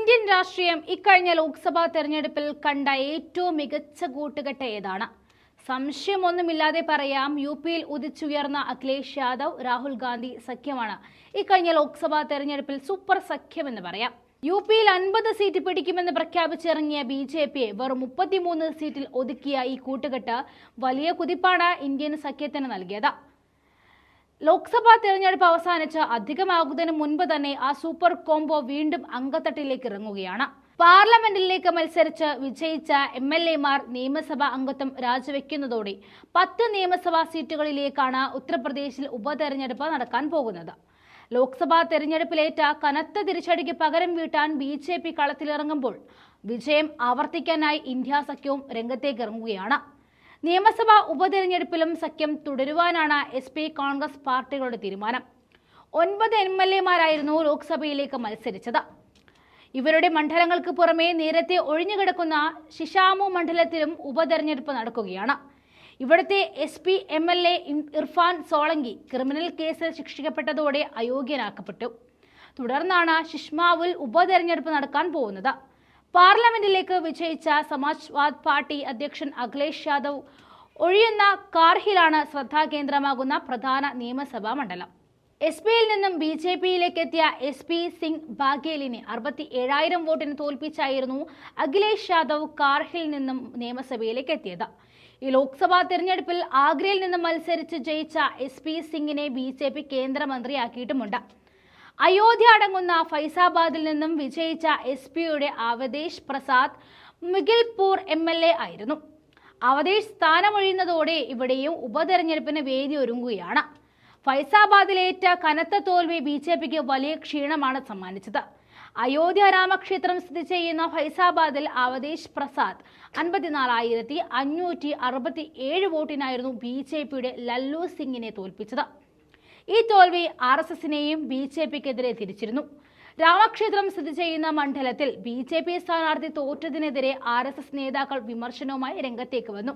Indian രാഷ്ട്രീയം ഇക്കഴിഞ്ഞ ലോക്സഭാ തെരഞ്ഞെടുപ്പിൽ കണ്ട ഏറ്റവും മികച്ച കൂട്ടുകെട്ട് ഏതാണ്? സംശയമൊന്നുമില്ലാതെ പറയാം യു പിയിൽ ഉദിച്ചുയർന്ന അഖിലേഷ് യാദവ് രാഹുൽ ഗാന്ധി സഖ്യമാണ്. ഇക്കഴിഞ്ഞ ലോക്സഭാ തെരഞ്ഞെടുപ്പിൽ സൂപ്പർ സഖ്യമെന്ന് പറയാം. യു പിയിൽ അൻപത് സീറ്റ് പിടിക്കുമെന്ന് പ്രഖ്യാപിച്ചിറങ്ങിയ ബി ജെ പിയെ വെറും മുപ്പത്തിമൂന്ന് സീറ്റിൽ ഒതുക്കിയ ഈ കൂട്ടുകെട്ട് വലിയ കുതിപ്പാണ് ഇന്ത്യൻ സഖ്യത്തിന് നൽകിയത്. ലോക്സഭാ തെരഞ്ഞെടുപ്പ് അവസാനിച്ച് അധികമാകുന്നതിന് മുൻപ് തന്നെ ആ സൂപ്പർ കോംബോ വീണ്ടും അംഗത്തട്ടിലേക്ക് ഇറങ്ങുകയാണ്. പാർലമെന്റിലേക്ക് മത്സരിച്ച് വിജയിച്ച എം എൽ എമാർ നിയമസഭാ അംഗത്വം രാജിവെക്കുന്നതോടെ പത്ത് നിയമസഭാ സീറ്റുകളിലേക്കാണ് ഉത്തർപ്രദേശിൽ ഉപതെരഞ്ഞെടുപ്പ് നടക്കാൻ പോകുന്നത്. ലോക്സഭാ തെരഞ്ഞെടുപ്പിലേറ്റ കനത്ത തിരിച്ചടിക്ക് പകരം വീട്ടാൻ ബി ജെ പി കളത്തിലിറങ്ങുമ്പോൾ വിജയം ആവർത്തിക്കാനായി ഇന്ത്യ സഖ്യവും രംഗത്തേക്ക് ഇറങ്ങുകയാണ് നിയമസഭാ ഉപതെരഞ്ഞെടുപ്പിലും സഖ്യം തുടരുവാനാണ് എസ് പി കോൺഗ്രസ് പാർട്ടികളുടെ തീരുമാനം. ഒൻപത് എം എൽ എമാരായിരുന്നു ലോക്സഭയിലേക്ക് മത്സരിച്ചത്. ഇവരുടെ മണ്ഡലങ്ങൾക്ക് പുറമെ നേരത്തെ ഒഴിഞ്ഞുകിടക്കുന്ന ശിശാമു മണ്ഡലത്തിലും ഉപതെരഞ്ഞെടുപ്പ് നടക്കുകയാണ്. ഇവിടുത്തെ S P M L A Irfan Solanki criminal കേസിൽ ശിക്ഷിക്കപ്പെട്ടതോടെ അയോഗ്യനാക്കപ്പെട്ടു. തുടർന്നാണ് ശിഷ്മാവിൽ ഉപതെരഞ്ഞെടുപ്പ് നടക്കാൻ പോകുന്നത്. പാർലമെന്റിലേക്ക് വിജയിച്ച സമാജ്വാദ് പാർട്ടി അധ്യക്ഷൻ അഖിലേഷ് യാദവ് ഒഴിയുന്ന കാർഹിലാണ് ശ്രദ്ധാകേന്ദ്രമാകുന്ന പ്രധാന നിയമസഭാ മണ്ഡലം. എസ് പിയിൽ നിന്നും ബി ജെ പിയിലേക്ക് എത്തിയ എസ് പി സിംഗ് ബാഗേലിനെ അറുപത്തി ഏഴായിരം വോട്ടിന് തോൽപ്പിച്ചായിരുന്നു അഖിലേഷ് യാദവ് കാർഹിൽ നിന്നും നിയമസഭയിലേക്ക് എത്തിയത് ഈ ലോക്സഭാ തിരഞ്ഞെടുപ്പിൽ ആഗ്രയിൽ നിന്നും മത്സരിച്ച് ജയിച്ച എസ് പി സിംഗിനെ ബി ജെ പി കേന്ദ്രമന്ത്രിയാക്കിയിട്ടുമുണ്ട്. അയോധ്യ അടങ്ങുന്ന ഫൈസാബാദിൽ നിന്നും വിജയിച്ച എസ് പിയുടെ Awadhesh Prasad Milkipur M L A ആയിരുന്നു. അവതേഷ് സ്ഥാനമൊഴിയുന്നതോടെ ഇവിടെയും ഉപതെരഞ്ഞെടുപ്പിന് വേദി ഒരുങ്ങുകയാണ്. ഫൈസാബാദിലേറ്റ കനത്ത തോൽവി ബി ജെ പിക്ക് വലിയ ക്ഷീണമാണ് സമ്മാനിച്ചത്. അയോധ്യ രാമക്ഷേത്രം സ്ഥിതി ചെയ്യുന്ന ഫൈസാബാദിൽ അവതേഷ് പ്രസാദ് അൻപത്തിനാലായിരത്തി അഞ്ഞൂറ്റി അറുപത്തി ഏഴ് വോട്ടിനായിരുന്നു ബി ജെ പിയുടെ ലല്ലു സിംഗിനെ തോൽപ്പിച്ചത്. ഈ തോൽവി ആർ എസ് എസിനെയും ബി ജെ പിക്കെതിരെ തിരിച്ചിരുന്നു. രാമക്ഷേത്രം സ്ഥിതി ചെയ്യുന്ന മണ്ഡലത്തിൽ ബി ജെ പി സ്ഥാനാർത്ഥി തോറ്റതിനെതിരെ ആർ എസ് എസ് നേതാക്കൾ വിമർശനവുമായി രംഗത്തേക്ക് വന്നു.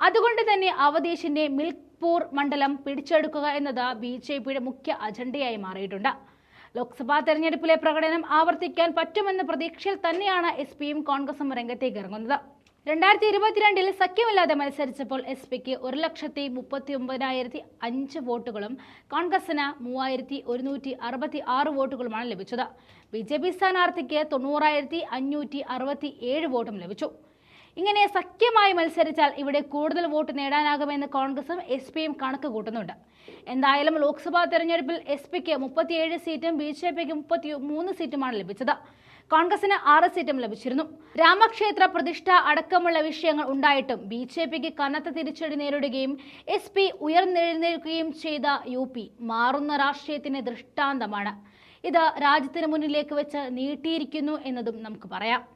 അതുകൊണ്ട് തന്നെ അവധീഷിന്റെ മിൽക്പൂർ മണ്ഡലം പിടിച്ചെടുക്കുക എന്നത് ബി ജെ പിയുടെ മുഖ്യ അജണ്ടയായി മാറിയിട്ടുണ്ട്. ലോക്സഭാ തെരഞ്ഞെടുപ്പിലെ പ്രകടനം ആവർത്തിക്കാൻ പറ്റുമെന്ന പ്രതീക്ഷയിൽ തന്നെയാണ് എസ് പിയും കോൺഗ്രസും രംഗത്തേക്ക് ഇറങ്ങുന്നത്. രണ്ടായിരത്തി ഇരുപത്തിരണ്ടിൽ സഖ്യമില്ലാതെ മത്സരിച്ചപ്പോൾ എസ് പിക്ക് ഒരു ലക്ഷത്തി മുപ്പത്തി ഒമ്പതിനായിരത്തി അഞ്ച് വോട്ടുകളും കോൺഗ്രസിന് മൂവായിരത്തി ഒരുന്നൂറ്റി അറുപത്തി ആറ് വോട്ടുകളുമാണ് ലഭിച്ചത്. ബി ജെ പി സ്ഥാനാർത്ഥിക്ക് തൊണ്ണൂറായിരത്തി അഞ്ഞൂറ്റി അറുപത്തി ഏഴ് വോട്ടും ലഭിച്ചു. ഇങ്ങനെ സഖ്യമായി മത്സരിച്ചാൽ ഇവിടെ കൂടുതൽ വോട്ട് നേടാനാകുമെന്ന് കോൺഗ്രസും എസ് പിയും കണക്ക് കൂട്ടുന്നുണ്ട്. എന്തായാലും ലോക്സഭാ തെരഞ്ഞെടുപ്പിൽ എസ് പിക്ക് മുപ്പത്തിയേഴ് സീറ്റും ബി ജെ പിക്ക് മുപ്പത്തി മൂന്ന് സീറ്റുമാണ് ലഭിച്ചത്. കോൺഗ്രസിന് ആറ് സീറ്റും ലഭിച്ചിരുന്നു. രാമക്ഷേത്ര പ്രതിഷ്ഠ അടക്കമുള്ള വിഷയങ്ങൾ ഉണ്ടായിട്ടും ബി ജെ പിക്ക് കനത്ത തിരിച്ചടി നേരിടുകയും എസ് പി ഉയർന്നെഴുന്നേൽക്കുകയും ചെയ്ത യു പി മാറുന്ന രാഷ്ട്രീയത്തിന് ദൃഷ്ടാന്തമാണ്. ഇത് രാജ്യത്തിന് മുന്നിലേക്ക് വെച്ച് നീട്ടിയിരിക്കുന്നു എന്നതും നമുക്ക് പറയാം.